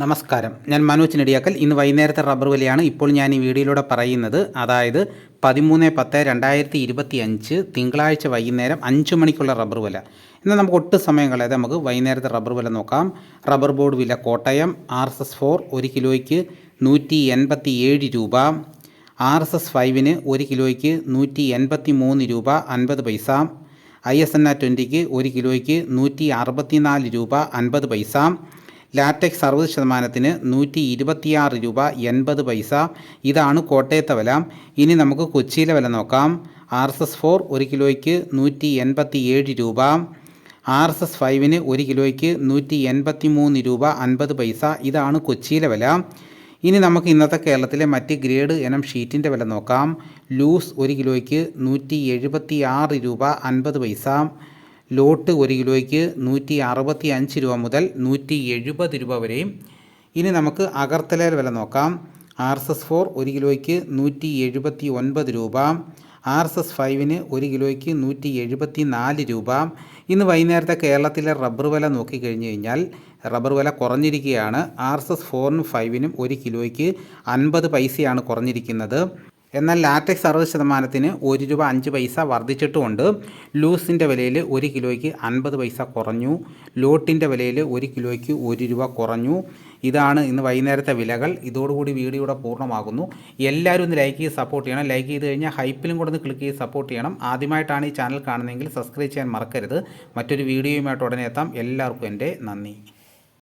നമസ്കാരം. ഞാൻ മനോജ് നെടിയാക്കൽ. ഇന്ന് വൈകുന്നേരത്തെ റബ്ബർ വിലയാണ് ഇപ്പോൾ ഞാൻ ഈ വീഡിയോയിലൂടെ പറയുന്നത്. അതായത് പതിമൂന്ന് പത്ത് രണ്ടായിരത്തി ഇരുപത്തി അഞ്ച് തിങ്കളാഴ്ച വൈകുന്നേരം അഞ്ച് മണിക്കുള്ള റബ്ബർ വില. എന്നാൽ നമുക്ക് ഒട്ടും സമയം കളയാതെ നമുക്ക് വൈകുന്നേരത്തെ റബ്ബർ വില നോക്കാം. റബ്ബർ ബോർഡ് വില Kottayam R S S four ഒരു കിലോയ്ക്ക് നൂറ്റി എൺപത്തി ഏഴ് രൂപ. ആർ എസ് എസ് ഫൈവിന് ഒരു കിലോയ്ക്ക് നൂറ്റി എൺപത്തി മൂന്ന് രൂപ അൻപത് പൈസ. ഐ എസ് എൻ ആ ട്വന്റിക്ക് ഒരു കിലോയ്ക്ക് നൂറ്റി അറുപത്തിനാല് രൂപ അൻപത് പൈസ. ലാറ്റക്സ് അറുപത് ശതമാനത്തിന് നൂറ്റി ഇരുപത്തിയാറ് രൂപ എൺപത് പൈസ. ഇതാണ് കോട്ടയത്തെ വില. ഇനി നമുക്ക് കൊച്ചിയിലെ വില നോക്കാം. ആർ എസ് എസ് ഫോർ ഒരു കിലോയ്ക്ക് നൂറ്റി എൺപത്തി ഏഴ് രൂപ. ആർ എസ് എസ് ഫൈവിന് ഒരു കിലോയ്ക്ക് നൂറ്റി എൺപത്തി മൂന്ന് രൂപ അൻപത് പൈസ. ഇതാണ് കൊച്ചിയിലെ വില. ഇനി നമുക്ക് ഇന്നത്തെ കേരളത്തിലെ മറ്റ് ഗ്രേഡ് ഇനം ഷീറ്റിന്റെ വില നോക്കാം. ലൂസ് ഒരു കിലോയ്ക്ക് നൂറ്റി എഴുപത്തി ആറ് രൂപ അൻപത് പൈസ. ലോട്ട് ഒരു കിലോയ്ക്ക് നൂറ്റി അറുപത്തി അഞ്ച് രൂപ മുതൽ നൂറ്റി എഴുപത് രൂപ വരെയും. ഇനി നമുക്ക് അഗർത്തലയിൽ വില നോക്കാം. ആർ എസ് എസ് ഫോർ ഒരു കിലോയ്ക്ക് നൂറ്റി എഴുപത്തി ഒൻപത് രൂപ. ആർ എസ് എസ് ഫൈവിന് ഒരു കിലോയ്ക്ക് നൂറ്റി എഴുപത്തി നാല് രൂപ. ഇന്ന് വൈകുന്നേരത്തെ കേരളത്തിലെ റബ്ബർ വില നോക്കിക്കഴിഞ്ഞ് കഴിഞ്ഞാൽ റബ്ബർ വില കുറഞ്ഞിരിക്കുകയാണ്. ആർ എസ് എസ് ഫോറിനും ഫൈവിനും ഒരു കിലോയ്ക്ക് അൻപത് പൈസയാണ് കുറഞ്ഞിരിക്കുന്നത്. എന്നാൽ ലാറ്റക്സ് അറുപത് ശതമാനത്തിന് ഒരു രൂപ അഞ്ച് പൈസ വർദ്ധിച്ചിട്ടുമുണ്ട്. ലൂസിന്റെ വിലയിൽ ഒരു കിലോയ്ക്ക് അൻപത് പൈസ കുറഞ്ഞു. ലോട്ടിന്റെ വിലയിൽ ഒരു കിലോയ്ക്ക് ഒരു രൂപ കുറഞ്ഞു. ഇതാണ് ഇന്ന് വൈകുന്നേരത്തെ വിലകൾ. ഇതോടുകൂടി വീഡിയോ ഇവിടെ പൂർണമാകുന്നു. എല്ലാവരും ഒന്ന് ലൈക്ക് ചെയ്ത് സപ്പോർട്ട് ചെയ്യണം. ലൈക്ക് ചെയ്ത് കഴിഞ്ഞാൽ ഹൈപ്പിലും കൂടെ ഒന്ന് ക്ലിക്ക് ചെയ്ത് സപ്പോർട്ട് ചെയ്യണം. ആദ്യമായിട്ടാണ് ഈ ചാനൽ കാണുന്നതെങ്കിൽ സബ്സ്ക്രൈബ് ചെയ്യാൻ മറക്കരുത്. മറ്റൊരു വീഡിയോയുമായിട്ട് ഉടനെ എത്താം. എല്ലാവർക്കും എന്റെ നന്ദി.